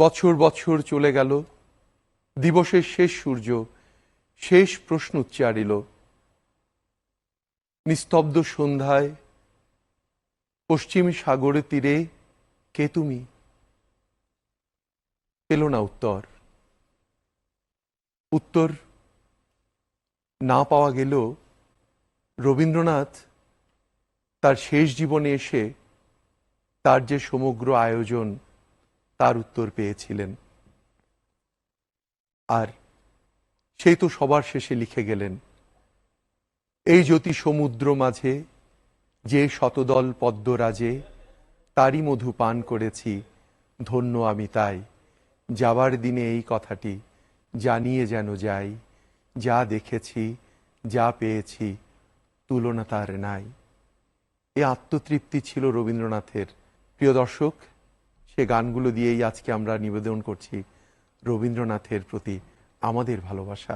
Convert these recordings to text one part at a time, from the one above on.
বছর বছর চলে গেল, দিবসের শেষ সূর্য, শেষ প্রশ্ন উচ্চারিল। নিস্তব্ধ সন্ধ্যায়, পশ্চিম সাগরের তীরে কে তুমি? পেল না উত্তর। উত্তর না পাওয়া গেল রবীন্দ্রনাথ তার শেষ জীবনে এসে তার যে সমগ্র আয়োজন তার উত্তর পেয়েছিলেন। আর সেই তো সবার শেষে লিখে গেলেন, এই জ্যোতি সমুদ্র মাঝে, যে শতদল পদ্মরাজে, তারই মধু পান করেছি, ধন্য আমি তাই। যাবার দিনে এই কথাটি জানিয়ে যেন যাই, যা দেখেছি, যা পেয়েছি, তুলনা তার নাই। এ আত্মতৃপ্তি ছিল রবীন্দ্রনাথের। প্রিয় দর্শক সে গানগুলো দিয়েই আজকে আমরা নিবেদন করছি রবীন্দ্রনাথের প্রতি আমাদের ভালোবাসা।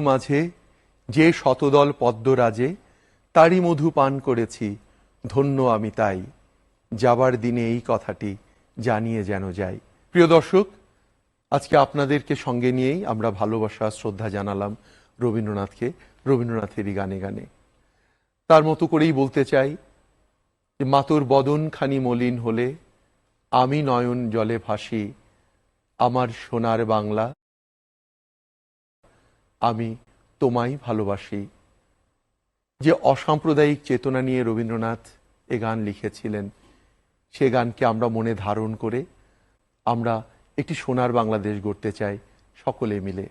মাঝে যে শতদল পদ্মরাজে, তারই মধু পান করেছি, ধন্য আমি তাই। যাবার দিনে এই কথাটি জানিয়ে যেন যাই। প্রিয় দর্শক, আজকে আপনাদেরকে সঙ্গে নিয়েই আমরা ভালোবাসা, শ্রদ্ধা জানালাম রবীন্দ্রনাথকে, রবীন্দ্রনাথেরই গানে গানে। তার মতো করেই বলতে চাই যে, মাতোর বদন খানি মলিন হলে, আমি নয়ন জলে ভাসি, আমার সোনার বাংলা আমি তোমায় ভালোবাসি। যে অসাম্প্রদায়িক চেতনা নিয়ে রবীন্দ্রনাথ এ গান লিখেছিলেন, সে গানকে আমরা মনে ধারণ করে আমরা একটি সোনার বাংলাদেশ গড়তে চাই সকলে মিলে।